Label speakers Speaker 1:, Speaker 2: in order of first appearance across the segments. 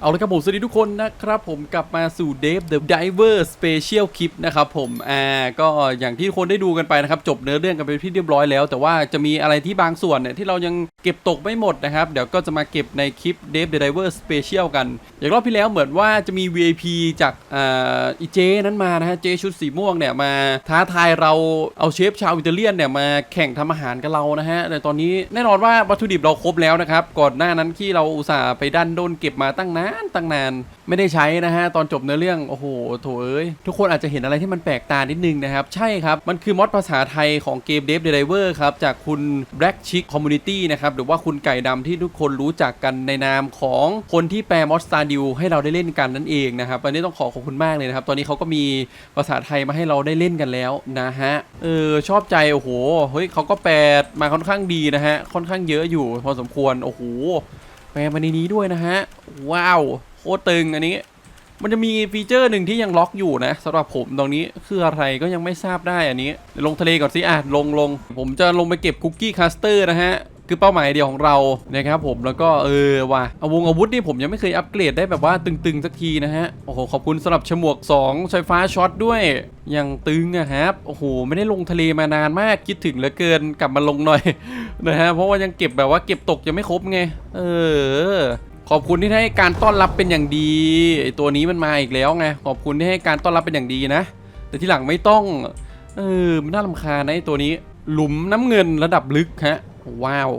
Speaker 1: เอาละครับผมสวัสดีทุกคนนะครับผมกลับมาสู่ Dave the Diver Special Clip นะครับผมอ่าก็อย่างที่ทุกคนได้ดูกันไปนะครับ จบเนื้อเรื่องกันไปที่เรียบร้อยแล้ว แต่ว่าจะมีอะไรที่บางส่วนเนี่ยที่เรายังเก็บตกไม่หมดนะครับ เดี๋ยวก็จะมาเก็บในคลิป Dave the Diver Special กัน อย่างรอบที่แล้วเหมือนว่าจะมี VIP จากอ่าอีเจนั้นมานะฮะเจชุดสีม่วงเนี่ยมาท้าทายเราเอาเชฟชาวอิตาเลียนเนี่ยมาแข่งทำอาหารกับเรานะฮะแต่ตอนนี้แน่นอนว่าวัตถุดิบเราครบแล้วนะครับก่อนหน้านั้นที่เราอุตส่าห์ไปดันโดนเก็บมาตั้งนานตั้งนาน ไม่ได้ใช้นะฮะ ตอนจบเนื้อเรื่องโอ้โหโถเอ้ยทุกคนอาจจะเห็นอะไรที่มันแปลกตานิดนึงนะครับ ใช่ครับ มันคือมอดภาษาไทยของเกม Dev the Diver ครับ จากคุณ Black Chick Community นะครับ หรือว่าคุณไก่ดำที่ทุกคนรู้จักกันในนามของคนที่แปลมอดสตาร์ดิวให้เราได้เล่นกันนั่นเองนะครับอันนี้ต้องขอขอบคุณมากเลยนะครับตอนนี้เขาก็มีภาษาไทยมาให้เราได้เล่นกันแล้วนะฮะเออชอบใจโอ้โหเฮ้ยเขาก็แปลมาค่อนข้างดีนะฮะค่อนข้างเยอะอยู่พอสมควรโอ้โห แปลมาในนี้ด้วยนะฮะ ว้าว โคตรตึงอันนี้ มันจะมีฟีเจอร์หนึ่งที่ยังล็อกอยู่นะสำหรับผมตรงนี้คืออะไรก็ยังไม่ทราบได้อันนี้ลงทะเลก่อนสิอะลงลงผมจะลงไปเก็บคุกกี้คัสเตอร์นะฮะ คือเป้าหมายเดียวของเรานะครับผมแล้วก็เออว่ะเอาวงอาวุธนี่ผมยังไม่เคยอัปเกรดได้แบบว่าตึงๆสักทีนะฮะโอ้โหขอบคุณสำหรับฉมวก2ไฟฟ้าช็อตด้วยยังตึงอะครับโอ้โหไม่ได้ลงทะเลมานานมากคิดถึงเหลือเกินกลับมาลงหน่อยนะฮะเพราะว่ายังเก็บแบบว่าเก็บตกยังไม่ครบไงเออขอบคุณที่ให้การต้อนรับเป็นอย่างดีไอตัวนี้มันมาอีกแล้วไงขอบคุณที่ให้การต้อนรับเป็นอย่างดีนะ แต่ที่หลังไม่ต้อง เออมันน่ารำคาญนะไอตัวนี้ หลุมน้ำเงินระดับลึกฮะ ว้าว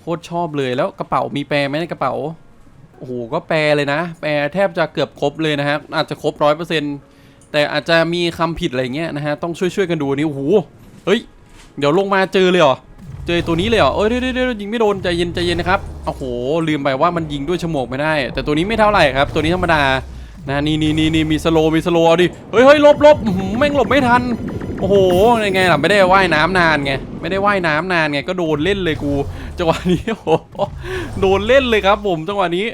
Speaker 1: โคตรชอบเลยแล้วกระเป๋ามีแปรไหมในกระเป๋า โอ้โห ก็แปรเลยนะ แปรแทบจะเกือบครบเลยนะฮะ อาจจะครบร้อยเปอร์เซ็นต์แต่อาจจะมีคำผิดอะไรเงี้ยนะฮะ ต้องช่วยช่วยๆกันดูนี่โอ้โห เฮ้ย เดี๋ยวลงมาเจอเลยเหรอ เจอตัวนี้เลยเหรอ เอ้ยเดี๋ยวเดี๋ยวเดี๋ยวยิงไม่โดนใจเย็นใจเย็นนะครับ โอ้โห ลืมไปว่ามันยิงด้วยฉมวกไม่ได้ แต่ตัวนี้ไม่เท่าไหร่ครับ ตัวนี้ธรรมดา นะนี่นี่นี่นี่มีสโลมีสโลเอาดิ เฮ้ยเฮ้ยลบลบแม่งหลบไม่ทัน โอ้โหยังไงล่ะไม่ได้ว่ายน้ำนานไงไม่ได้ว่ายน้ำนานไงก็โดนเล่นเลยกูจังหวะนี้โอ้โหโดนเล่นเลยครับ ผมจังหวะนี้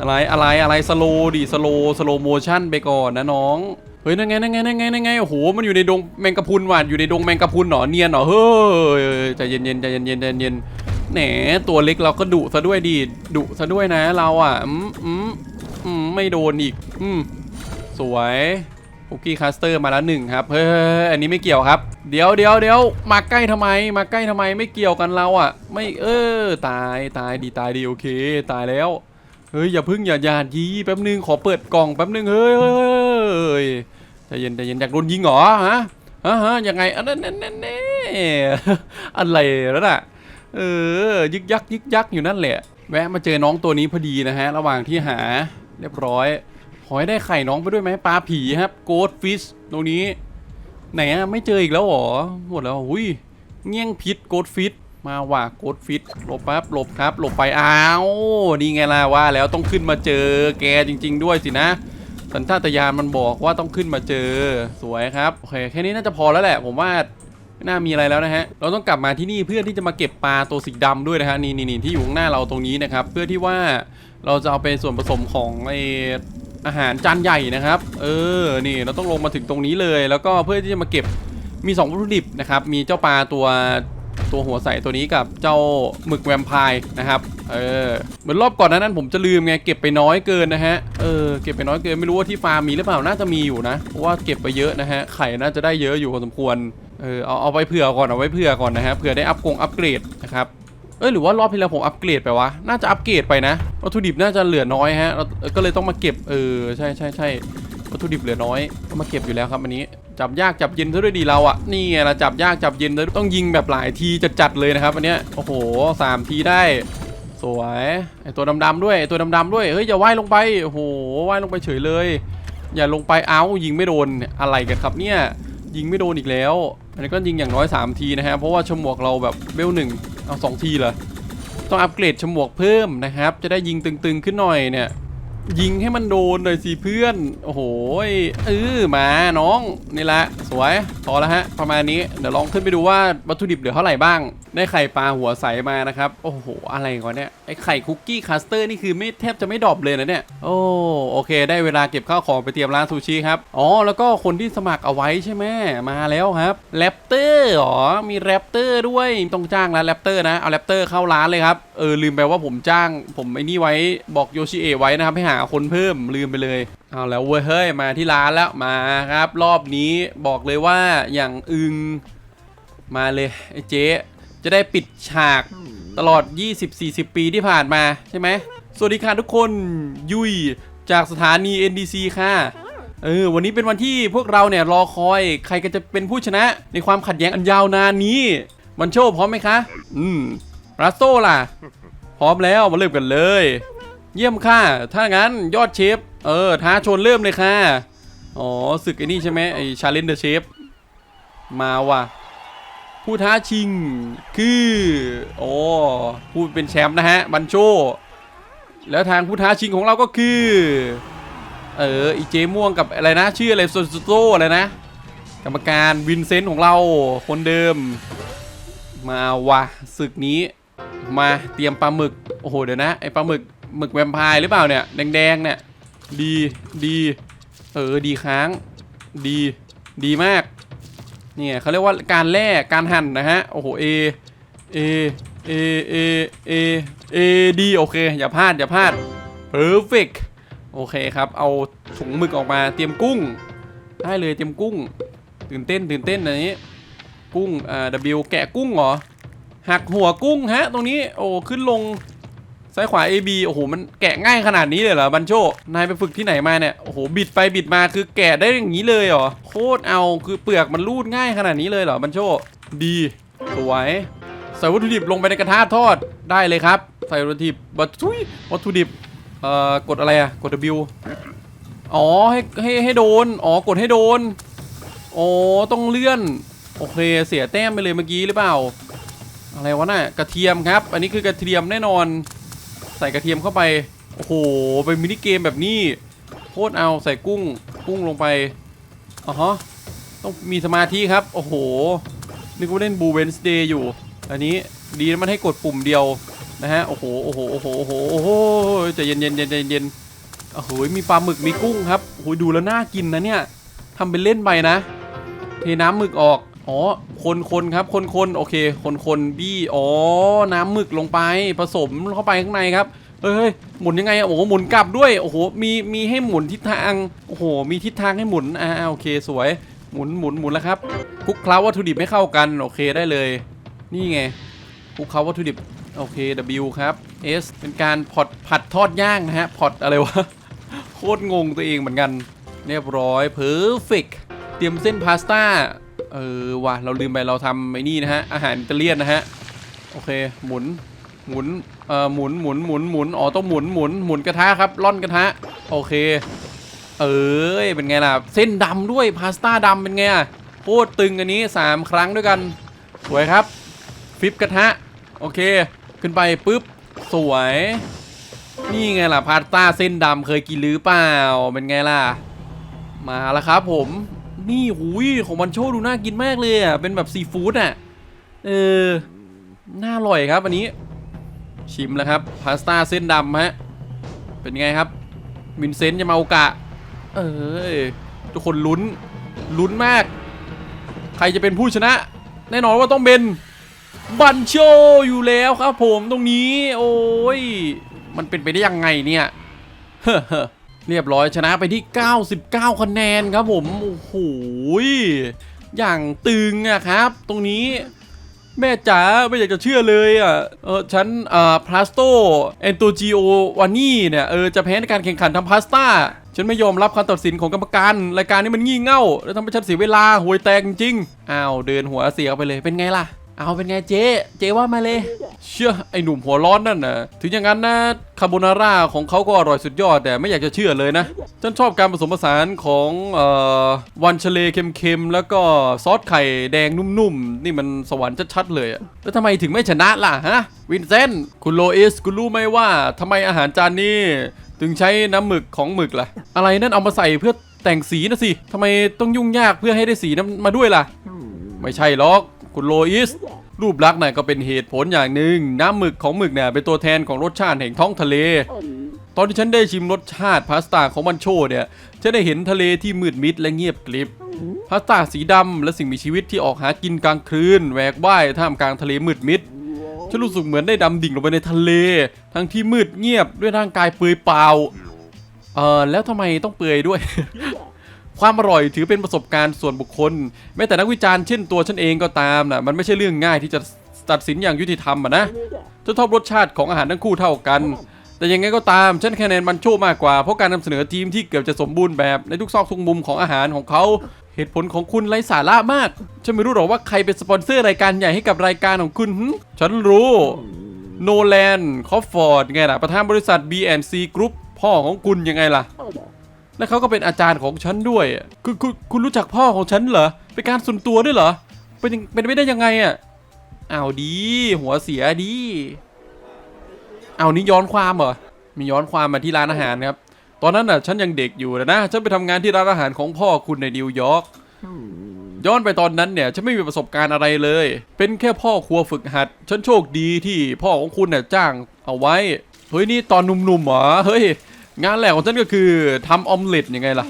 Speaker 1: อะไรอะไรอะไรสโลดิสโลสโลโมชั่นไปก่อนนะน้องเฮ้ยนั่นไงนั่นไงนั่นไงนั่นไงโอ้โหมันอยู่ในดงแมงกะพุนว่ะอยู่ในดงแมงกะพุนหรอเนียนหรอเฮ้ยใจเย็นเย็นใจเย็นเย็นใจเย็นแหนตัวเล็กเราก็ดุซะด้วยดิดุซะด้วยนะเราอะอืมอืมอืมไม่โดนอีกอืมสวย คุกกี้คัสเตอร์มาแล้วหนึ่งครับ เฮ้ยอันนี้ไม่เกี่ยวครับ เดี๋ยวเดี๋ยวเดี๋ยวมาใกล้ทำไม มาใกล้ทำไมไม่เกี่ยวกันเราอะ ไม่เออตายตายดีตายดีโอเค ตายแล้ว เฮ้ยอย่าพึ่งอย่าอย่ายีแป๊บนึงขอเปิดกล่องแป๊บนึงเฮ้ยเฮ้ยเฮ้ยเฮ้ยใจเย็นใจเย็นอยากโดนยิงเหรอฮะฮะฮะยังไงอันนั้นนั่นนั่นแน่อะไรแล้วน่ะเออยึกยักยึกยักอยู่นั่นแหละ แวะมาเจอน้องตัวนี้พอดีนะฮะ ระหว่างที่หาเรียบร้อย ขอให้ได้ไข่น้องไปด้วยไหมปลาผีครับโกดฟิชตรงนี้ ไหนอะไม่เจออีกแล้วหรอ หมดแล้วอุ้ยเงี้ยงพิษโกดฟิตมาว่ะโกดฟิตหลบปั๊บหลบครับ หลบไปอ้าวนี่ไงล่ะว่า แล้วต้องขึ้นมาเจอแกจริง ๆ ด้วยสินะ สัญชาตญาณมันบอกว่าต้องขึ้นมาเจอสวยครับโอเคแค่นี้น่าจะพอแล้วแหละ ผมว่าไม่น่ามีอะไรแล้วนะฮะ เราต้องกลับมาที่นี่เพื่อที่จะมาเก็บปลาตัวสีดำด้วยนะฮะนี่นี่นี่ที่อยู่ข้างหน้าเราตรงนี้นะครับ เพื่อที่ว่าเราจะเอาเป็นส่วนผสมของไอ อาหารจานใหญ่นะครับ เออ นี่เราต้องลงมาถึงตรงนี้เลย แล้วก็เพื่อที่จะมาเก็บมี2วัตถุดิบนะครับ มีเจ้าปลาตัวตัวหัวใสตัวนี้กับเจ้าหมึกแวมไพร์นะครับ เออ เหมือนรอบก่อนนั้นผมจะลืมไงเก็บไปน้อยเกินนะฮะ เออ เก็บไปน้อยเกินไม่รู้ว่าที่ฟาร์มมีหรือเปล่า น่าจะมีอยู่นะ เพราะว่าเก็บไปเยอะนะฮะ ไข่น่าจะได้เยอะอยู่พอสมควร เออ เอาเอาไว้เผื่อก่อน เอาไว้เผื่อก่อนนะฮะ เผื่อได้อัพกงอัพเกรดนะครับ เอ้ยหรือว่ารอบที่แล้วผมอัปเกรดไปวะ น่าจะอัปเกรดไปนะ วัตถุดิบน่าจะเหลือน้อยฮะเราก็เลยต้องมาเก็บ เออ ใช่ใช่ใช่วัตถุดิบเหลือน้อยต้องมาเก็บอยู่แล้วครับอันนี้ จับยากจับเย็นซะด้วยดีเราอะนี่ไงเราจับยากจับเย็นซะด้วยต้องยิงแบบหลายทีจัดๆเลยนะครับอันเนี้ย โอ้โหสามทีได้ สวย ไอตัวดำๆด้วย ไอตัวดำๆด้วย เฮ้ยอย่าว่ายลงไป โอ้โห ว่ายลงไปเฉยเลย อย่าลงไป เอ้ายิงไม่โดน อะไรกันครับเนี่ย ยิงไม่โดนอีกแล้ว อันนี้ก็ยิงอย่างน้อย 3 ทีนะฮะ เพราะว่าฉมวกเราแบบเบลหนึ่ง เอาสองทีเหรอต้องอัปเกรดฉมวกเพิ่มนะครับ จะได้ยิงตึงๆขึ้นหน่อยเนี่ย ยิงให้มันโดนหน่อยสิเพื่อน โอ้โหเออมาน้องนี่ละสวยพอแล้วฮะ ประมาณนี้เดี๋ยวลองขึ้นไปดูว่าวัตถุดิบเหลือเท่าไหร่บ้าง ได้ไข่ปลาหัวใสมานะครับ โอ้โห อะไรก่อนเนี่ยไอไข่คุกกี้คัสเตอร์นี่คือไม่แทบจะไม่ดรอปเลยนะเนี่ย โอ้โอเค ได้เวลาเก็บข้าวของไปเตรียมร้านซูชิครับอ๋อแล้วก็คนที่สมัครเอาไว้ใช่ไหมมาแล้วครับแรปเตอร์หรอมีแรปเตอร์ด้วยต้องจ้างแล้วแรปเตอร์นะเอาแรปเตอร์เข้าร้านเลยครับ เออลืมไปว่าผมจ้างผมไอ้นี่ไว้บอกโยชิเอะไว้นะครับให้หาคนเพิ่มลืมไปเลยเอาแล้วเว้ยเฮ้ยมาที่ร้านแล้วมาครับ รอบนี้บอกเลยว่าอย่างอึงมาเลยไอ้เจ๊จะได้ปิดฉากตลอด 20-40 ปีที่ผ่านมาใช่ไหมสวัสดีค่ะทุกคนยุยจากสถานี NDC ค่ะเออวันนี้เป็นวันที่พวกเราเนี่ยรอคอยใครก็จะเป็นผู้ชนะในความขัดแย้งอันยาวนานนี้มันโชว์พร้อมไหมคะ อืม รัสโซล่ะ พร้อมแล้วมาเริ่มกันเลย เยี่ยมค่ะ ถ้างั้นยอดเชฟ เออท้าชนเริ่มเลยค่ะ อ๋อศึกไอ้นี่ใช่ไหมไอ้ชาเลนเดอร์เชฟ มาว่ะ ผู้ท้าชิงคือโอ้ผู้เป็นแชมป์นะฮะ บันโช แล้วทางผู้ท้าชิงของเราก็คือ เอออีเจม่วงกับอะไรนะ ชื่ออะไรโซโซอะไรนะ กรรมการวินเซนต์ของเราคนเดิม มาว่ะศึกนี้ มาเตรียมปลาหมึก โอ้โหเดี๋ยวนะไอปลาหมึกหมึกแวมไพร์หรือเปล่าเนี่ยแดงๆเนี่ยดีดีเออดีค้าง ดีดีมากเนี่ยเขาเรียกว่าการแล่การหั่นนะฮะโอ้โหเอเอเอเอเอเอดีโอเคอย่าพลาดอย่าพลาด perfect โอเคครับเอาถุงหมึกออกมาเตรียมกุ้ง ได้เลยเตรียมกุ้ง ตื่นเต้นตื่นเต้นอันนี้กุ้งอ่า W แกะกุ้งเหรอ หักหัวกุ้งฮะ ตรงนี้โอ้ขึ้นลงซ้ายขวา AB โอ้โหมันแกะง่ายขนาดนี้เลยเหรอบันโชนายไปฝึกที่ไหนมาเนี่ยโอ้โหบิดไปบิดมาคือแกะได้อย่างนี้เลยเหรอโคตรเอาคือเปลือกมันรูดง่ายขนาดนี้เลยเหรอบันโชดีสวยใส่วัตถุดิบลงไปในกระทะทอดได้เลยครับ ใส่วัตถุดิบวัตถุวัตถุดิบเอ่อกดอะไรอะกด W อ๋อให้ให้ให้โดนอ๋อกดให้โดนอ๋อต้องเลื่อนโอเคเสียแต้มไปเลยเมื่อกี้หรือเปล่า อะไรวะน่ะกระเทียมครับ อันนี้คือกระเทียมแน่นอน ใส่กระเทียมเข้าไป โอ้โหเป็นมินิเกมแบบนี้โคตรเอาใส่กุ้งกุ้งลงไปอ๋อฮะต้องมีสมาธิครับ โอ้โห นึกว่าเล่นบูเวนสเดย์อยู่ อันนี้ดีมันให้กดปุ่มเดียวนะฮะ โอ้โห โอ้โห โอ้โห โอ้โหโอ้โหใจเย็นเย็นเย็นเย็นเย็นโอ้โห มีปลาหมึก มีกุ้งครับ โอ้โห ดูแล้วน่ากินนะเนี่ยทำเป็นเล่นไปนะ เทน้ำหมึกออก อ๋อ คนคนครับ คนคนโอเค คนคนบี้ อ๋อ น้ำหมึกลงไป ผสมเข้าไปข้างในครับ เฮ้ย หมุนยังไงอะโอ้โห หมุนกลับด้วย โอ้โห มี มีให้หมุนทิศทาง โอ้โห มีทิศทางให้หมุน อ่า โอเค สวย หมุน หมุน หมุนแล้วครับคลุกเคล้าวัตถุดิบไม่เข้ากัน โอเคได้เลย นี่ไงคลุกเคล้าวัตถุดิบ โอเค W ครับ S เป็นการพอดผัดทอดย่างนะฮะ พอดอะไรวะ โคตรงงตัวเองเหมือนกัน เรียบร้อย perfect เตรียมเส้นพาสต้า เออว่ะเราลืมไปเราทำไอ้นี่นะฮะอาหารอิตาเลียนนะฮะโอเคหมุนหมุนเอ่อหมุนหมุนหมุนหมุนอ๋อต้องหมุนหมุนหมุนกระทะครับร่อนกระทะโอเค เอ้ยเป็นไงล่ะเส้นดำด้วยพาสต้าดำเป็นไงอะโคตรตึงอันนี้ 3 ครั้งด้วยกันสวยครับฟิปกระทะโอเค ขึ้นไปปุ๊บสวย นี่ไงล่ะพาสต้าเส้นดำเคยกินหรือเปล่าเป็นไงล่ะ มาแล้วครับผม นี่หุยของมันโชดูน่ากินมากเลยอะ เป็นแบบซีฟู้ดอะ เออ น่าอร่อยครับอันนี้ ชิมแล้วครับ พาสต้าเส้นดำฮะ เป็นไงครับ วินเซนต์ยามาโอกะ เอ้ยทุกคนลุ้น ลุ้นมาก ใครจะเป็นผู้ชนะ แน่นอนว่าต้องเป็นบันโชอยู่แล้วครับผมตรงนี้ โอ้ย มันเป็นไปได้ยังไงเนี่ย เฮ้อ เรียบร้อยชนะไปที่ 99 คะแนนครับผม โอ้โห อย่างตึงอะครับ ตรงนี้แม่จ๋าไม่อยากจะเชื่อเลยอะเออฉันอ่าพลาสโตแอนโตจิโอวานี่เนี่ยเออจะแพ้ในการแข่งขันทำพาสต้า ฉันไม่ยอมรับคำตัดสินของกรรมการ รายการนี้มันงี่เง่า แล้วทำให้ฉันเสียเวลาห่วยแตกจริงอ้าวเดินหัวเสียไปเลยเป็นไงล่ะ เอาเป็นไงเจ๊เจ๊ว่ามาเลย เชื่อไอ้หนุ่มหัวร้อนนั่นนะถึงอย่างนั้นนะคาโบนาร่าของเขาก็อร่อยสุดยอดแต่ไม่อยากจะเชื่อเลยนะ ฉันชอบการผสมผสานของออวันเชเลเค็มๆแล้วก็ซอสไข่แดงนุ่มๆ นี่มันสวรรค์ชัดๆเลยอะแล้วทำไมถึงไม่ชนะล่ะฮะวินเซนต์คุณโลอิสคุณรู้ไหมว่าทำไมอาหารจานนี้ถึงใช้น้ำหมึกของหมึกล่ะ อะไรนั่นเอามาใส่เพื่อแต่งสีนะสิทำไมต้องยุ่งยากเพื่อให้ได้สีนั้นมาด้วยล่ะ ไม่ใช่หรอก คุณโลอิส รูปลักษณ์น่ะก็เป็นเหตุผลอย่างหนึ่งน้ำหมึกของหมึกเนี่ยเป็นตัวแทนของรสชาติแห่งท้องทะเล ตอนที่ฉันได้ชิมรสชาติพาสต้าของมันโชเนี่ยฉันได้เห็นทะเลที่มืดมิดและเงียบกริบพาสต้าสีดำและสิ่งมีชีวิตที่ออกหากินกลางคืนแหวกว่ายท่ามกลางทะเลมืดมิดฉันรู้สึกเหมือนได้ดำดิ่งลงไปในทะเล ทั้งที่มืดเงียบด้วยร่างกายเปลือยเปล่าเออแล้วทำไมต้องเปลือยด้วย ความอร่อยถือเป็นประสบการณ์ส่วนบุคคล แม้แต่นักวิจารณ์เช่นตัวฉันเองก็ตามนะมันไม่ใช่เรื่องง่ายที่จะตัดสินอย่างยุติธรรมอะนะฉันชอบรสชาติของอาหารทั้งคู่เท่ากัน แต่ยังไงก็ตามฉันคะแนนมันโชมากกว่าเพราะการนำเสนอทีมที่เกือบจะสมบูรณ์แบบในทุกซอกทุกมุมของอาหารของเขาเหตุผลของคุณไร้สาระมาก ฉันไม่รู้หรอกว่าใครเป็นสปอนเซอร์รายการใหญ่ให้กับรายการของคุณฉันรู้โนแลนคอฟฟอร์ดไงล่ะ ประธานบริษัท B&C Group พ่อของคุณยังไงล่ะ และเขาก็เป็นอาจารย์ของฉันด้วยคุณคุณคุณรู้จักพ่อของฉันเหรอเป็นการส่วนตัวด้วยเหรอเป็นเป็นไปได้ยังไงอะเอาดี หัวเสียดี เอานี่ย้อนความเหรอมีย้อนความมาที่ร้านอาหารครับ ตอนนั้นน่ะ ฉันยังเด็กอยู่นะนะฉันไปทำงานที่ร้านอาหารของพ่อคุณในนิวยอร์กย้อนไปตอนนั้นเนี่ยฉันไม่มีประสบการณ์อะไรเลย เป็นแค่พ่อครัวฝึกหัด ฉันโชคดีที่พ่อของคุณเนี่ยจ้างเอาไว้ เฮ้ยนี่ตอนหนุ่มๆเหรอ เฮ้ย งานแหลกของฉันก็คือทำออมเล็ตยังไงล่ะ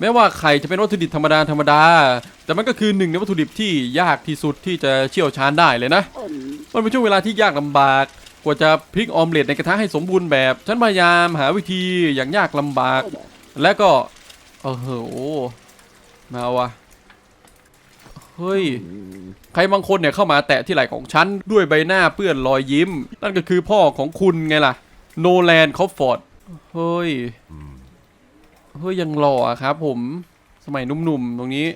Speaker 1: แม้ว่าไข่จะเป็นวัตถุดิบธรรมดาธรรมดา แต่มันก็คือหนึ่งในวัตถุดิบที่ยากที่สุดที่จะเชี่ยวชาญได้เลยนะ มันเป็นช่วงเวลาที่ยากลำบาก กว่าจะพลิกออมเล็ตในกระทะให้สมบูรณ์แบบ ฉันพยายามหาวิธีอย่างยากลำบาก และก็โอ้โหมาวะเฮ้ย ใครบางคนเนี่ยเข้ามาแตะที่ไหล่ของฉัน ด้วยใบหน้าเปื้อนรอยยิ้ม นั่นก็คือพ่อของคุณไงล่ะ โนแลนคอฟฟอร์ด เฮ้ย เฮ้ย ยังหล่อครับผมสมัยหนุ่มๆ ตรงนี้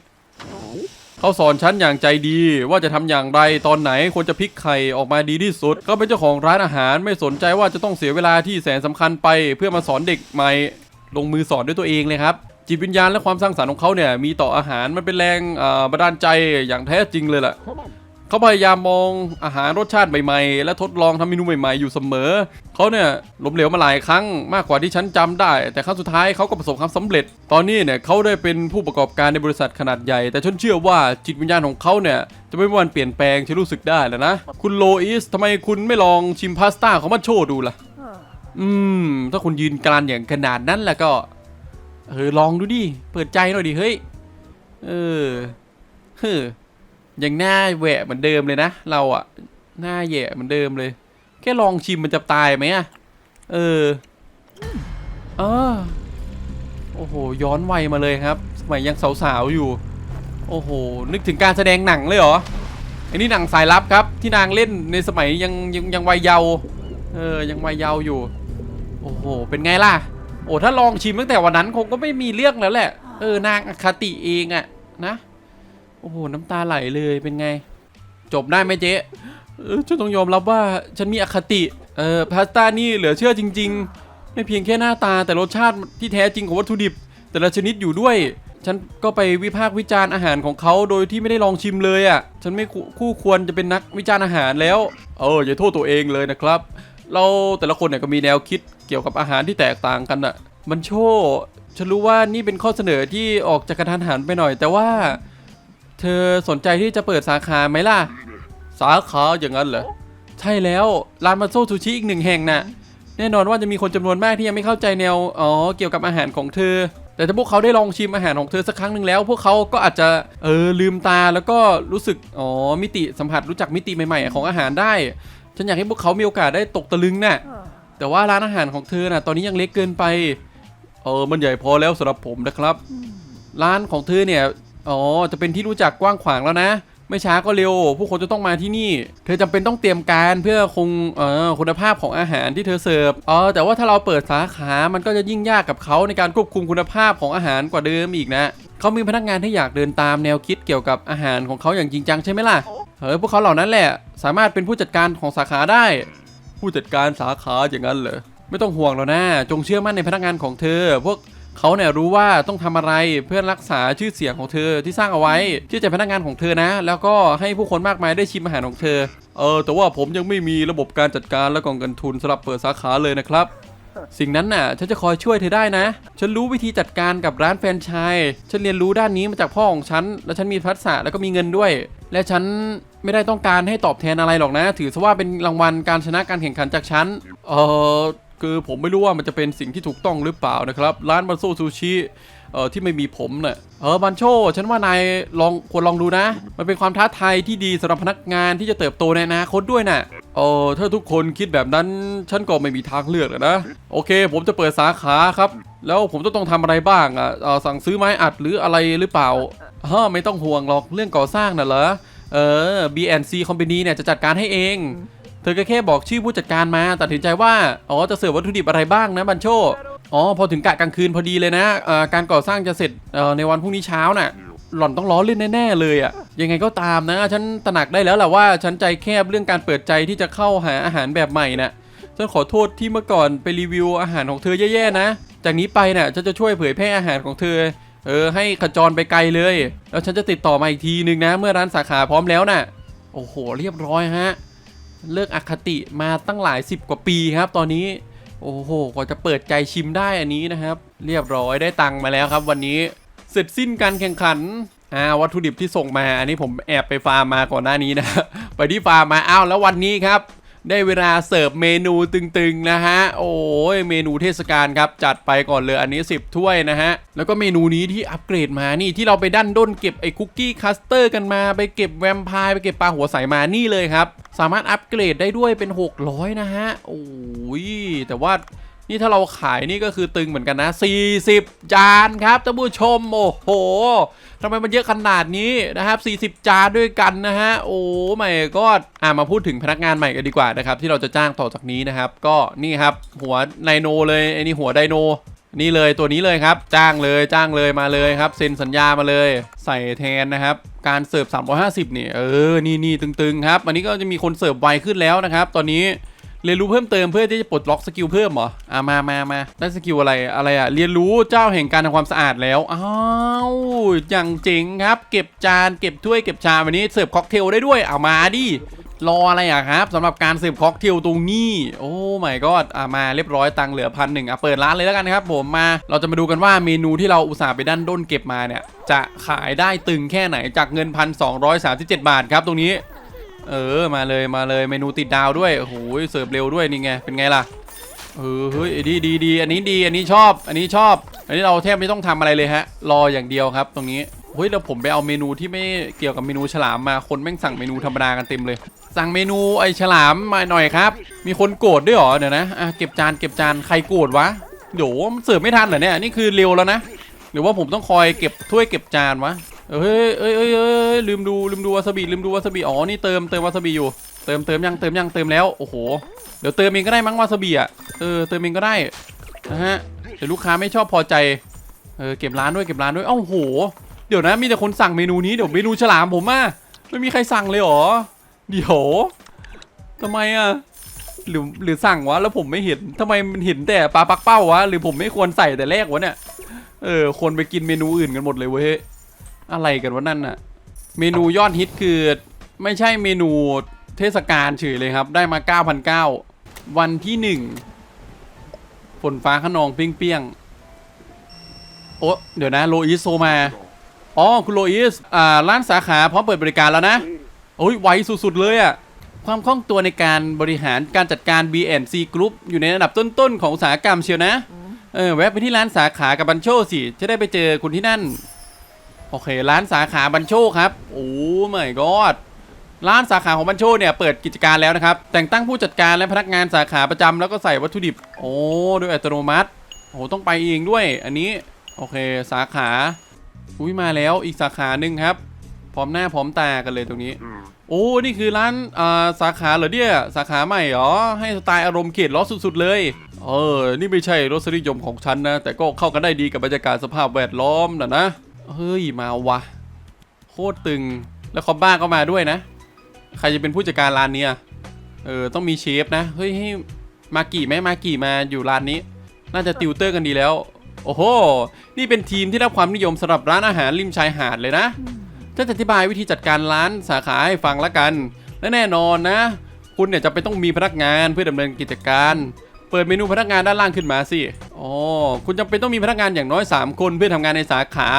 Speaker 1: เขาสอนฉันอย่างใจดีว่าจะทำอย่างไรตอนไหนควรจะพลิกไข่ออกมาดีที่สุด เขาเป็นเจ้าของร้านอาหารไม่สนใจว่าจะต้องเสียเวลาที่แสนสำคัญไป เพื่อมาสอนเด็กใหม่ ลงมือสอนด้วยตัวเองเลยครับ จิตวิญญาณและความสร้างสรรค์ของเขาเนี่ยมีต่ออาหารมันเป็นแรงบันดาลใจอย่างแท้จริงเลยแหละ เขาพยายามมองอาหารรสชาติใหม่ๆ และทดลองทำเมนูใหม่ๆ อยู่เสมอ เขาเนี่ยล้มเหลวมาหลายครั้งมากกว่าที่ฉันจำได้ แต่ครั้งสุดท้ายเขาก็ประสบความสำเร็จ ตอนนี้เนี่ยเขาได้เป็นผู้ประกอบการในบริษัทขนาดใหญ่ แต่ฉันเชื่อว่าจิตวิญญาณของเขาเนี่ยจะไม่มีวันเปลี่ยนแปลงฉันรู้สึกได้แล้วนะ คุณโลอิสทำไมคุณไม่ลองชิมพาสต้าของมันโชว์ดูล่ะ อืม ถ้าคุณยืนกรานอย่างขนาดนั้นแล้วก็ เออลองดูดิ เปิดใจหน่อยดิ เฮ้ย เออ เฮ้อ ยังหน้าแหวะเหมือนเดิมเลยนะเราอะหน้าแหย่เหมือนเดิมเลย แค่ลองชิมมันจะตายไหมอะเออเออโอ้โหย้อนวัยมาเลยครับ สมัยยังสาวๆอยู่ โอ้โหนึกถึงการแสดงหนังเลยเหรออันนี้หนังสายลับครับ ที่นางเล่นในสมัยยังยังยังวัยเยาว์เออยังวัยเยาว์อยู่ โอ้โหเป็นไงล่ะ โอ้ถ้าลองชิมตั้งแต่วันนั้นคงก็ไม่มีเรื่องแล้วแหละ เออนางอคติเองอะนะ โอ้โห น้ำตาไหลเลยเป็นไง จบได้ไหมเจ๊ฉันต้องยอมรับว่าฉันมีอคติ เออพาสต้านี่เหลือเชื่อจริง ๆ ไม่เพียงแค่หน้าตาแต่รสชาติที่แท้จริงของวัตถุดิบ แต่ละชนิดอยู่ด้วย ฉันก็ไปวิพากษ์วิจารณ์อาหารของเขาโดยที่ไม่ได้ลองชิมเลยอะ่ะ ฉันไม่คู่ควรจะเป็นนักวิจารณ์อาหารแล้ว เอออย่าโทษตัวเองเลยนะครับ เราแต่ละคนเนี่ยก็มีแนวคิดเกี่ยวกับอาหารที่แตกต่างกันอะ่ะ มันโชว์ฉันรู้ว่านี่เป็นข้อเสนอที่ออกจากกระทันหันไปหน่อย แต่ว่า เธอสนใจที่จะเปิดสาขาไหมล่ะ สาขาอย่างนั้นเหรอ ใช่แล้ว ร้านมาโซซูชิอีกหนึ่งแห่งน่ะ แน่นอนว่าจะมีคนจำนวนมากที่ยังไม่เข้าใจแนว อ๋อ เกี่ยวกับอาหารของเธอ แต่ถ้าพวกเขาได้ลองชิมอาหารของเธอสักครั้งหนึ่งแล้ว พวกเขาก็อาจจะ เออ ลืมตาแล้วก็รู้สึก อ๋อ มิติสัมผัสรู้จักมิติใหม่ๆ ของอาหารได้ ฉันอยากให้พวกเขามีโอกาสได้ตกตะลึงน่ะ แต่ว่าร้านอาหารของเธอน่ะ ตอนนี้ยังเล็กเกินไป เออ มันใหญ่พอแล้วสำหรับผมนะครับ ร้านของเธอเนี่ย อ๋อจะเป็นที่รู้จักกว้างขวางแล้วนะ ไม่ช้าก็เร็ว ผู้คนจะต้องมาที่นี่ เธอจำเป็นต้องเตรียมการเพื่อคงเอ่อคุณภาพของอาหารที่เธอเสิร์ฟอ๋อแต่ว่าถ้าเราเปิดสาขามันก็จะยิ่งยากกับเขาในการควบคุมคุณภาพของอาหารกว่าเดิมอีกนะเขามีพนักงานที่อยากเดินตามแนวคิดเกี่ยวกับอาหารของเขาอย่างจริงจังใช่ไหมล่ะเฮ้ยพวกเขาเหล่านั้นแหละ สามารถเป็นผู้จัดการของสาขาได้ ผู้จัดการสาขาอย่างนั้นเหรอไม่ต้องห่วงแล้วนะ จงเชื่อมั่นในพนักงานของเธอ พวก เขาเนี่ยรู้ว่าต้องทำอะไรเพื่อรักษาชื่อเสียงของเธอที่สร้างเอาไว้เชื่อใจพนักงานของเธอนะ แล้วก็ให้ผู้คนมากมายได้ชิมอาหารของเธอ เออ แต่ว่าผมยังไม่มีระบบการจัดการและกองเงินทุนสำหรับเปิดสาขาเลยนะครับ สิ่งนั้นน่ะ ฉันจะคอยช่วยเธอได้นะ ฉันรู้วิธีจัดการกับร้านแฟรนไชส์ฉันเรียนรู้ด้านนี้มาจากพ่อของฉัน และฉันมีทักษะแล้วก็มีเงินด้วย และฉันไม่ได้ต้องการให้ตอบแทนอะไรหรอกนะ ถือซะว่าเป็นรางวัลการชนะการแข่งขันจากฉัน เออ คือผมไม่รู้ว่ามันจะเป็นสิ่งที่ถูกต้องหรือเปล่านะครับ ร้านบันโซซูชิเอ่อที่ไม่มีผมเนี่ยเออบันโชฉันว่านายลองควรลองดูนะ มันเป็นความท้าทายที่ดีสำหรับพนักงานที่จะเติบโตในอนาคตด้วยน่ะเออถ้าทุกคนคิดแบบนั้นฉันก็ไม่มีทางเลือกแล้วนะ โอเค ผมจะเปิดสาขาครับ แล้วผมจะต้องทำอะไรบ้างอะสั่งซื้อไม้อัดหรืออะไรหรือเปล่าฮะไม่ต้องห่วงหรอกเรื่องก่อสร้างน่ะเหรอเออ BNC Company เนี่ยจะจัดการให้เอง เธอก็แค่บอกชื่อผู้จัดการมาตัดสินใจว่าอ๋อจะเสิร์ฟวัตถุดิบอะไรบ้างนะบันโชอ๋อพอถึงกะกลางคืนพอดีเลยนะอ่อการก่อสร้างจะเสร็จอ่อในวันพรุ่งนี้เช้าน่ะหล่อนต้องล้อเล่นแน่ๆเลยอะ่ะยังไงก็ตามนะ ฉันตระหนักได้แล้วแหละว่าฉันใจแคบเรื่องการเปิดใจที่จะเข้าหาอาหารแบบใหม่น่ะฉันขอโทษที่เมื่อก่อนไปรีวิวอาหารของเธอแย่ๆนะ จากนี้ไปน่ะฉันจะช่วยเผยแพร่อาหารของเธอ เออให้ขจรไปไกลเลย แล้วฉันจะติดต่อมาอีกทีนึงนะ เมื่อร้านสาขาพร้อมแล้วน่ะ โอ้โห เรียบร้อยฮะ เลิกอคติมาตั้งหลายสิบกว่าปีครับ ตอนนี้ โอ้โหกว่าจะเปิดใจชิมได้อันนี้นะครับ เรียบร้อยได้ตังค์มาแล้วครับ วันนี้เสร็จสิ้นการแข่งขันอ่าวัตถุดิบที่ส่งมา อันนี้ผมแอบไปฟาร์มมาก่อนหน้านี้นะ ไปที่ฟาร์มมาอ้าวแล้ววันนี้ครับ ได้เวลาเสิร์ฟเมนูตึงๆนะฮะ โอ้ยเมนูเทศกาลครับ จัดไปก่อนเลยอันนี้ 10 ถ้วยนะฮะ แล้วก็เมนูนี้ที่อัปเกรดมานี่ที่เราไปดันด้นเก็บไอ้คุกกี้คัสเตอร์กันมาไปเก็บแวมไพร์ไปเก็บปลาหัวใสมานี่เลยครับ สามารถอัปเกรดได้ด้วยเป็น 600 นะฮะ โอ้ยแต่ว่านี่ถ้าเราขายนี่ก็คือตึงเหมือนกันนะ 40 จานครับท่านผู้ชม โอ้โห ทำไมมันเยอะขนาดนี้นะครับ40 จานด้วยกันนะฮะ โอ้ไม่ก็อ่ามาพูดถึงพนักงานใหม่กันดีกว่านะครับ ที่เราจะจ้างต่อจากนี้นะครับ ก็นี่ครับหัวไนโนเลยไอ้นี่หัวไดโนนี่เลยตัวนี้เลยครับ จ้างเลยจ้างเลยมาเลยครับเซ็นสัญญามาเลย ใส่แทนนะครับ การเสิร์ฟ 350 เนี่ยเออนี่นี่ตึงๆครับ อันนี้ก็จะมีคนเสิร์ฟไวขึ้นแล้วนะครับ ตอนนี้ เรียนรู้เพิ่มเติมเพื่อที่จะปลดล็อกสกิลเพิ่มเหรออ่ามามามาได้สกิลอะไรอะไรอะเรียนรู้เจ้าแห่งการทำความสะอาดแล้วอ้าวอย่างเจ๋งครับ เก็บจานเก็บถ้วยเก็บชามวันนี้เสิร์ฟค็อกเทลได้ด้วยเอามาดิรออะไรอะครับสำหรับการเสิร์ฟค็อกเทลตรงนี้ โอ้ my god อ่ามาเรียบร้อยตังเหลือพันหนึ่งอะเปิดร้านเลยแล้วกันนะครับผมมา เราจะมาดูกันว่าเมนูที่เราอุตส่าห์ไปดันด้นเก็บมาเนี่ย จะขายได้ตึงแค่ไหนจากเงินพันสองบาทครับตรงนี้ เออมาเลยมาเลยเมนูติดดาวด้วยโอ้โหเสิร์ฟเร็วด้วยนี่ไงเป็นไงล่ะเออเฮ้ยดีดีดีอันนี้ดีอันนี้ชอบ อันนี้ชอบ อันนี้เราแทบไม่ต้องทำอะไรเลยฮะ รออย่างเดียวครับ ตรงนี้เฮ้ยแล้วผมไปเอาเมนูที่ไม่เกี่ยวกับเมนูฉลามมาคนแม่งสั่งเมนูธรรมดากันเต็มเลย สั่งเมนูไอฉลามมาหน่อยครับ มีคนโกรธด้วยเหรอเดี๋ยวนะอะเก็บจานเก็บจานใครโกรธวะเดี๋ยวมันเสิร์ฟไม่ทันเหรอเนี่ยนี่คือเร็วแล้วนะหรือว่าผมต้องคอยเก็บถ้วยเก็บจานวะ เอ้ยเอ้ยเอ้ยเอ้ยลืมดูลืมดูวาซาบิลืมดูวาซาบิอ๋อนี่เติมเติมวาซาบิอยู่ เติมเติมยังเติมยังเติมแล้วโอ้โหเดี๋ยวเติมเองก็ได้มั้งวาซาบิอะเออเติมเองก็ได้นะฮะเดี๋ยวลูกค้าไม่ชอบพอใจเออเก็บร้านด้วยเก็บร้านด้วยเอ้าโห เดี๋ยวนะมีแต่คนสั่งเมนูนี้เดี๋ยวเมนูฉลามผมอะไม่มีใครสั่งเลยหรอเดี๋ยวทำไมอะหรือหรือสั่งวะแล้วผมไม่เห็นทำไมมันเห็นแต่ปลาปักเป้าวะหรือผมไม่ควรใส่แต่แรกวะเนี่ยเออคนไปกินเมนูอื่นกันหมดเลยเว้ย อะไรกันวะนั่นน่ะ เมนูยอดฮิตคือ ไม่ใช่เมนูเทศกาลเฉยเลยครับ ได้มา 9,900 วันที่ 1 ฝนฟ้าขนองเปรี้ยงๆ โอ้เดี๋ยวนะโลอิสโซมา อ๋อ คุณโลอิส อ่า ร้านสาขาพร้อมเปิดบริการแล้วนะโอ้ยไวสุดๆเลยอะ่ะความคล่องตัวในการบริหารการจัดการ BNC Group อยู่ในระดับต้นๆ ของอุตสาหกรรมเชียวนะ เออ แวะไปที่ร้านสาขากับบันโชสิ จะได้ไปเจอคุณที่นั่น โอเค ร้านสาขาบันโชครับ โอ้ไม่กอดร้านสาขาของบันโชเนี่ยเปิดกิจการแล้วนะครับ แต่งตั้งผู้จัดการและพนักงานสาขาประจำแล้วก็ใส่วัตถุดิบ โอ้โดยอัตโนมัติโอ้ต้องไปเองด้วย อันนี้ โอเค สาขา อุ้ยมาแล้วอีกสาขาหนึ่งครับ พร้อมหน้าพร้อมตากันเลยตรงนี้ โอ้ นี่คือร้านอ่าสาขาเหรอเนี่ย สาขาใหม่เหรอ ให้สไตล์อารมณ์เขตล้อสุด ๆ เลย เออ นี่ไม่ใช่รสนิยมของฉันนะ แต่ก็เข้ากันได้ดีกับบรรยากาศสภาพแวดล้อมนะนะ เฮ้ย มาวะ โคตรตึง แล้วคอมบ้าก็มาด้วยนะ ใครจะเป็นผู้จัดการร้านเนี้ยเออ ต้องมีเชฟนะ เฮ้ย ให้มากี่ไหมมากี่มาอยู่ร้านนี้ น่าจะติวเตอร์กันดีแล้ว โอ้โห นี่เป็นทีมที่ได้รับความนิยมสำหรับร้านอาหารริมชายหาดเลยนะจะอธิบายวิธีจัดการร้านสาขาให้ฟังละกัน และแน่นอนนะ คุณเนี่ยจะไปนต้องมีพนักงานเพื่อดำเนินกิจการ เปิดเมนูพนักงานด้านล่างขึ้นมาสิ อ๋อ คุณจำเป็นต้องมีพนักงานอย่างน้อย 3 คนเพื่อทำงานในสาขา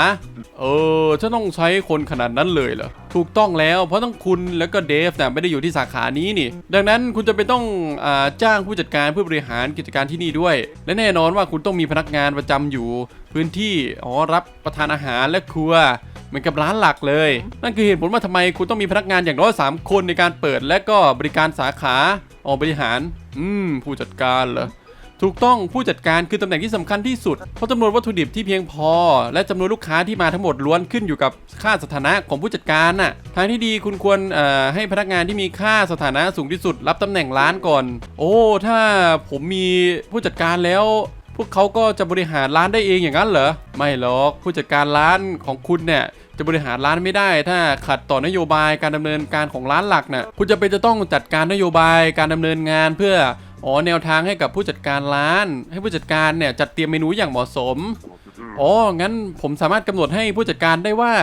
Speaker 1: เออฉันต้องใช้คนขนาดนั้นเลยเหรอ ถูกต้องแล้ว เพราะทั้งคุณแล้วก็เดฟเนี่ยไม่ได้อยู่ที่สาขานี้นี่ ดังนั้นคุณจะเป็นต้องอจ้างผู้จัดการเพื่อบริหารกิจการที่นี่ด้วย และแน่นอนว่าคุณต้องมีพนักงานประจำอยู่ พื้นที่ อ๋อ รับประทานอาหารและครัว เหมือนกับร้านหลักเลย นั่นคือเหตุผลว่าทำไมคุณต้องมีพนักงานอย่างน้อยสามคนในการเปิดและก็บริการสาขาอ๋อบริหาร อืม ผู้จัดการเหรอถูกต้องผู้จัดการคือตำแหน่งที่สำคัญที่สุด เพราะจำนวนวัตถุดิบที่เพียงพอ และจำนวนลูกค้าที่มาทั้งหมดล้วนขึ้นอยู่กับค่าสถานะของผู้จัดการน่ะทางที่ดีคุณควรเอ่อให้พนักงานที่มีค่าสถานะสูงที่สุด รับตำแหน่งร้านก่อน โอ้ ถ้าผมมีผู้จัดการแล้ว พวกเขาก็จะบริหารร้านได้เองอย่างนั้นเหรอ ไม่หรอกผู้จัดการร้านของคุณเนี่ยจะบริหารร้านไม่ได้ ถ้าขัดต่อนโยบายการดำเนินการของร้านหลักน่ะคุณจะเป็นจะต้องจัดการนโยบายการดำเนินงานเพื่ออ๋อแนวทางให้กับผู้จัดการร้าน ให้ผู้จัดการเนี่ยจัดเตรียมเมนูอย่างเหมาะสมอ๋องั้นผมสามารถกำหนดให้ผู้จัดการได้ว่า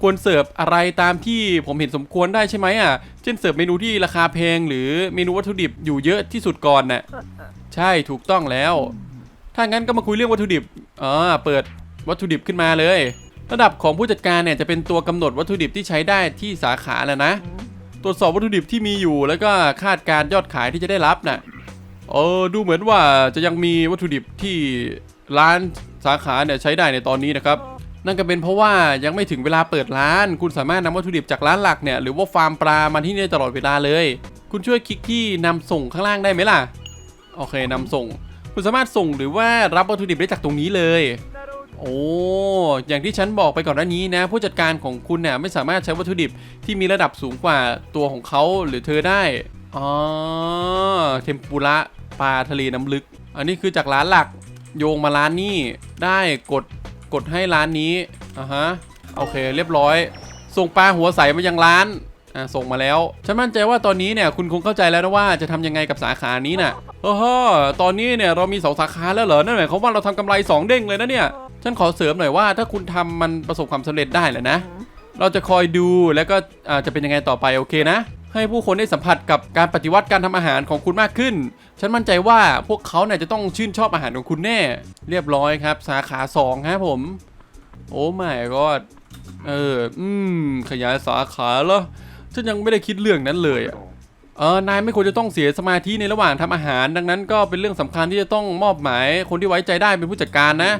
Speaker 1: ควรเสิร์ฟอะไรตามที่ผมเห็นสมควรได้ใช่ไหมอะ เช่นเสิร์ฟเมนูที่ราคาแพงหรือเมนูวัตถุดิบอยู่เยอะที่สุดก่อนน่ะใช่ถูกต้องแล้ว ถ้างั้นก็มาคุยเรื่องวัตถุดิบอ่าเปิดวัตถุดิบขึ้นมาเลย ระดับของผู้จัดการเนี่ยจะเป็นตัวกำหนดวัตถุดิบที่ใช้ได้ที่สาขาแหละนะ ตรวจสอบวัตถุดิบที่มีอยู่ แล้วก็คาดการยอดขายที่จะได้รับน่ะเออดูเหมือนว่าจะยังมีวัตถุดิบที่ร้านสาขาเนี่ยใช้ได้ในตอนนี้นะครับ นั่นก็เป็นเพราะว่ายังไม่ถึงเวลาเปิดร้าน คุณสามารถนำวัตถุดิบจากร้านหลักเนี่ยหรือว่าฟาร์มปลามาที่นี่ตลอดเวลาเลย คุณช่วยคลิกที่นำส่งข้างล่างได้ไหมล่ะ โอเคนำส่ง คุณสามารถส่งหรือว่ารับวัตถุดิบได้จากตรงนี้เลย โอ้ อย่างที่ฉันบอกไปก่อนหน้านี้นะ ผู้จัดการของคุณเนี่ยไม่สามารถใช้วัตถุดิบที่มีระดับสูงกว่าตัวของเขาหรือเธอได้ อ๋อ เทมปุระปลาทะเลน้ำลึก อันนี้คือจากร้านหลักโยงมาร้านนี้ได้กดกดให้ร้านนี้อะฮะ โอเค เรียบร้อย ส่งปลาหัวใสมายังร้าน อะส่งมาแล้ว ฉันมั่นใจว่าตอนนี้เนี่ยคุณคงเข้าใจแล้วนะว่าจะทำยังไงกับสาขานี้น่ะโอ้โหตอนนี้เนี่ยเรามีสองสาขาแล้วเหรอ นั่นหมายความว่าเราทำกำไรสองเด้งเลยนะเนี่ย ฉันขอเสริมหน่อยว่าถ้าคุณทำมันประสบความสำเร็จได้แหละนะ เราจะคอยดูแล้วก็อาจะเป็นยังไงต่อไปโอเคนะ ให้ผู้คนได้สัมผัสกับการปฏิวัติการทำอาหารของคุณมากขึ้น ฉันมั่นใจว่าพวกเขาเนี่ยจะต้องชื่นชอบอาหารของคุณแน่ เรียบร้อยครับ สาขา2ครับผม โอ้ไม่ก็เออ อืม ขยายสาขาเหรอ ฉันยังไม่ได้คิดเรื่องนั้นเลยอะเออนายไม่ควรจะต้องเสียสมาธิในระหว่างทำอาหาร ดังนั้นก็เป็นเรื่องสำคัญที่จะต้องมอบหมายคนที่ไว้ใจได้เป็นผู้จัดการนะ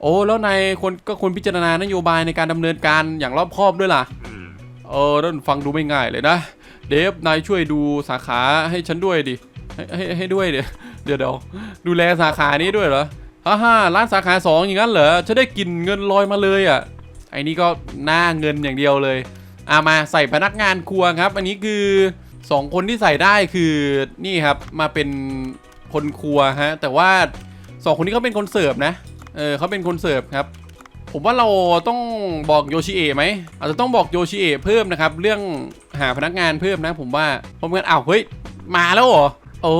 Speaker 1: โอ้แล้วนายคนก็ควรพิจารณานโยบายในการดำเนินการอย่างรอบคอบด้วยล่ะเออนั่นฟังดูไม่ง่ายเลยนะ เดฟนายช่วยดูสาขาให้ฉันด้วยดิให้ให้ให้ด้วยเดี๋ยวเดี๋ยวเดี๋ยวดูแลสาขานี้ด้วยเหรอฮ่าฮ่าร้านสาขาสองอย่างนั้นเหรอฉันได้กลินเงินลอยมาเลยอะไอ้นี่ก็หน้าเงินอย่างเดียวเลย อามาใส่พนักงานครัวครับ อันนี้คือสองคนที่ใส่ได้คือนี่ครับมาเป็นคนครัวฮะแต่ว่าสองคนนี้เขาเป็นคนเสิร์ฟนะเออเขาเป็นคนเสิร์ฟครับ ผมว่าเราต้องบอกโยชิเอะไหมอาจจะต้องบอกโยชิเอะเพิ่มนะครับ เรื่องหาพนักงานเพิ่มนะผมว่าผมกันอ้าวเฮ้ยมาแล้วเหรอโอ้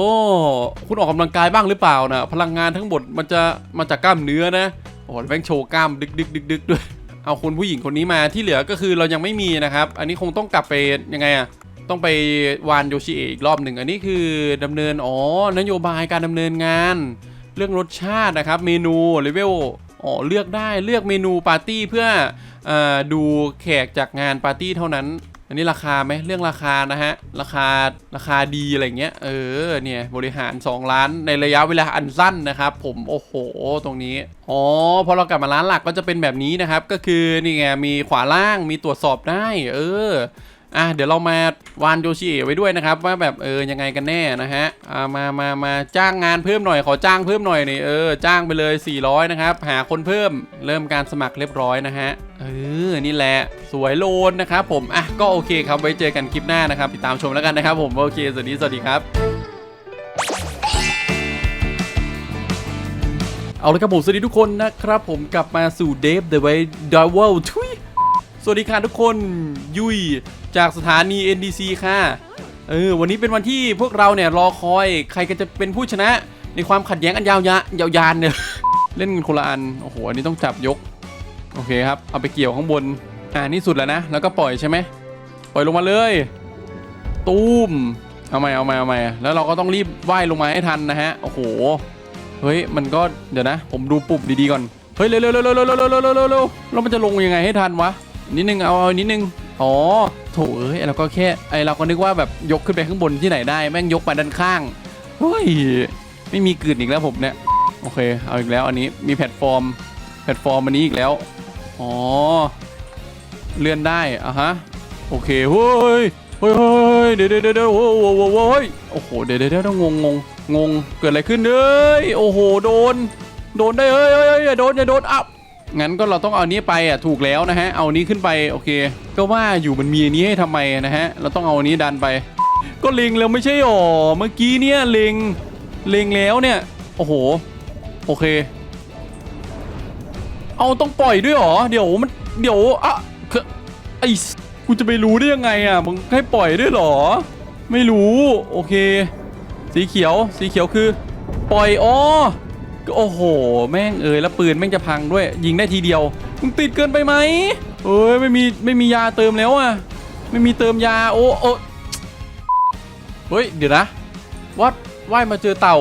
Speaker 1: คุณออกกำลังกายบ้างหรือเปล่านะพลังงานทั้งหมดมันจะมาจากกล้ามเนื้อนะโอ้แม่งโชว์กล้ามดึกดึกดึกดึกด้วย เอาคุณผู้หญิงคนนี้มาที่เหลือก็คือเรายังไม่มีนะครับ อันนี้คงต้องกลับไปยังไงอะต้องไปวานโยชิเอะอีกรอบหนึ่งอันนี้คือดำเนินอ๋อนโยบายการดำเนินงาน เรื่องรสชาตินะครับ เมนูเลเวลอ๋อเลือกได้เลือกเมนูปาร์ตี้เพื่ออดูแขกจากงานปาร์ตี้เท่านั้น อันนี้ราคาไหมเรื่องราคานะฮะราคาราคาดีอะไรเงี้ยเออเนี่ยบริหาร 2 ล้านในระยะเวลาอันสั้นนะครับผมโอ้โหตรงนี้อ๋อพอเรากลับมาร้านหลักก็จะเป็นแบบนี้นะครับ ก็คือนี่ไงมีขวาล่างมีตรวจสอบได้ เออ อะเดี๋ยวเรามาวานโยชิเอไว้ด้วยนะครับ ว่าแบบเออยังไงกันแน่นะฮะอ่ามามามาจ้างงานเพิ่มหน่อยขอจ้างเพิ่มหน่อยนี่เออจ้างไปเลย 400 นะครับหาคนเพิ่มเริ่มการสมัครเรียบร้อยนะฮะเออนี่แหละสวยโลนนะครับผมอะก็โอเคครับไว้เจอกันคลิปหน้านะครับติดตามชมแล้วกันนะครับผมโอเคสวัสดีสวัสดีครับเอาละครับผมสวัสดีทุกคนนะครับผมกลับมาสู่ Dave the Way d i v e l ทุยสวัสดีค่ะทุกคนยุย จากสถานี NDC ค่ะ เออ วันนี้เป็นวันที่พวกเราเนี่ยรอคอย ใครก็จะเป็นผู้ชนะ ในความขัดแย้งอันยาวยะยาวยานเนี่ย เล่นกันคนละอัน โอ้โห อันนี้ต้องจับยก โอเคครับ เอาไปเกี่ยวข้างบน อ่า นี่สุดแล้วนะ แล้วก็ปล่อยใช่ไหม ปล่อยลงมาเลย ตูมเอาใหม่เอาใหม่เอาใหม่แล้วเราก็ต้องรีบว่ายลงมาให้ทันนะฮะ โอ้โห เฮ้ย มันก็ เดี๋ยวนะ ผมดูปุ่มดีๆก่อน เฮ้ย เร็วเร็วเร็วเร็วเร็วเร็วเร็วเร็วเร็วเร็วแล้วมันจะลงยังไงให้ทันวะ นิดนึง เอาเอานิดนึง อ๋อ โถเอ้ยเราก็แค่ไอเราก็นึกว่าแบบยกขึ้นไปข้างบนที่ไหนได้แม่งยกมาด้านข้างเฮ้ยไม่มีกลืนอีกแล้วผมเนี่ยโอเค เอาอีกแล้วอันนี้มีแพลตฟอร์ม แพลตฟอร์มอันนี้อีกแล้ว อ๋อ เลื่อนได้อะฮะ โอเคเฮ้ยเฮ้ยเฮ้ยเดี๋ยวเดี๋ยวเดี๋ยวโอ้โหโอ้โหเฮ้ยโอ้โหเดี๋ยวเดี๋ยวเดี๋ยวงงงงงงเกิดอะไรขึ้นเอ้ยโอ้โหโดน โดนได้เฮ้ยเฮ้ยอย่าโดนอย่าโดนอ้าว งั้นก็เราต้องเอานี้ไปอะถูกแล้วนะฮะ เอานี้ขึ้นไปโอเค ก็ว่าอยู่มันมีอันนี้ให้ทำไมนะฮะ เราต้องเอาอันนี้ดันไป ก็เล็งแล้วไม่ใช่หรอเมื่อกี้เนี่ยเล็งเล็งแล้วเนี่ย โอ้โห โอเค เอาต้องปล่อยด้วยหรอ เดี๋ยวมันเดี๋ยวอะคือไอ้กูจะไปรู้ได้ยังไงอะมึงให้ปล่อยด้วยหรอ ไม่รู้ โอเค สีเขียว สีเขียวคือ ปล่อยอ๋อ โอ้โห แม่งเอ้ยแล้วปืนแม่งจะพังด้วย ยิงได้ทีเดียวมึงติดเกินไปไหมเอ้ยไม่มีไม่มียาเติมแล้วอะ ไม่มีเติมยาโอ้โอ้เฮ้ยเดี๋ยวนะวัดว่ายมาเจอเต่า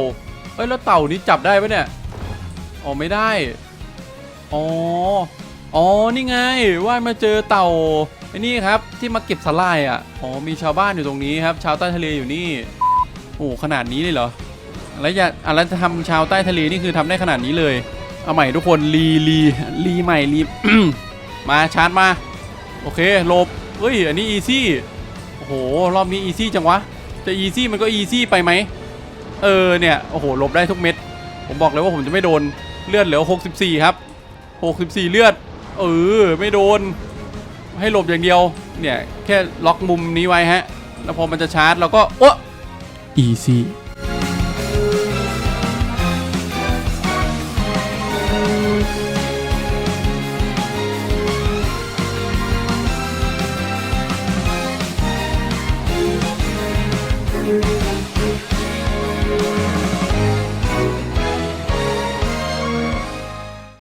Speaker 1: เฮ้ยแล้วเต่านี้จับได้ปะเนี่ยอ๋อไม่ได้อ๋ออ๋อนี่ไงว่ายมาเจอเต่าไอ้นี่ครับที่มาเก็บสลายอะอ๋อมีชาวบ้านอยู่ตรงนี้ครับ ชาวใต้ทะเลอยู่นี่โอ้ขนาดนี้เลยเหรอ แล้วจะอะไรจะทำชาวใต้ทะเลนี่คือทำได้ขนาดนี้เลย เอาใหม่ทุกคนรีรีรีใหม่รีมาชาร์จมา โอเคลบเฮ้ยอันนี้อีซี่โอ้โหรอบนี้อีซี่จังวะจะอีซี่มันก็อีซี่ไปไหมเออเนี่ยโอ้โหลบได้ทุกเม็ด ผมบอกเลยว่าผมจะไม่โดนเลือดเหลือ 64 ครับ 64 เลือด เออไม่โดน ให้หลบอย่างเดียว เนี่ย แค่ล็อกมุมนี้ไว้ฮะ แล้วพอมันจะชาร์จเราก็โอ้ easy